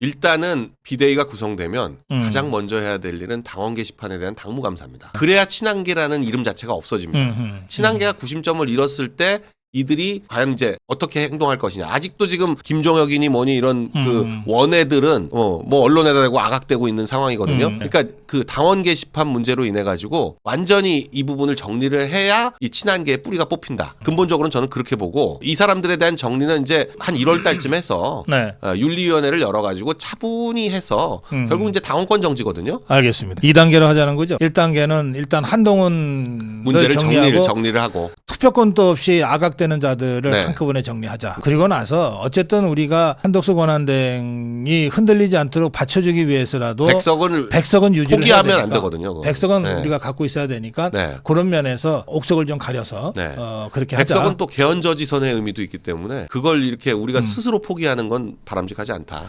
일단은 비대위가 구성되면 음. 가장 먼저 해야 될 일은 당원 게시판에 대한 당무 감사입니다. 그래야 친한계라는 이름 자체가 없어집니다. 음, 음. 친한계가 구심점을 잃었을 때 이들이 과연 이제 어떻게 행동할 것이냐. 아직도 지금 김종혁이니 뭐니 이런 그 음. 원애들은 어 뭐 언론에다 대고 악악대고 있는 상황이거든요. 음. 그러니까 그 당원 게시판 문제로 인해 가지고 완전히 이 부분을 정리를 해야 이 친한계의 뿌리가 뽑힌다. 근본적으로는 저는 그렇게 보고 이 사람들에 대한 정리는 이제 한 1월 달쯤 해서 네. 어, 윤리위원회를 열어 가지고 차분히 해서 음. 결국 이제 당원권 정지거든요. 알겠습니다. 2단계로 하자는 거죠. 1단계는 일단 한동훈 문제를 정리를 정리하고 정리를 하고 투표권도 없이 악악되는 자들을 네. 한꺼번에 정리하자. 그리고 나서 어쨌든 우리가 한독수 권한대행이 흔들리지 않도록 받쳐주기 위해서라도 백석을 백석은 유지를 포기하면 해야 안 되니까. 되거든요. 그거. 백석은 네. 우리가 갖고 있어야 되니까 네. 그런 면에서 옥석을 좀 가려서 네. 어, 그렇게 하자. 백석은 또 개헌저지선의 의미도 있기 때문에 그걸 이렇게 우리가 음. 스스로 포기하는 건 바람직하지 않다.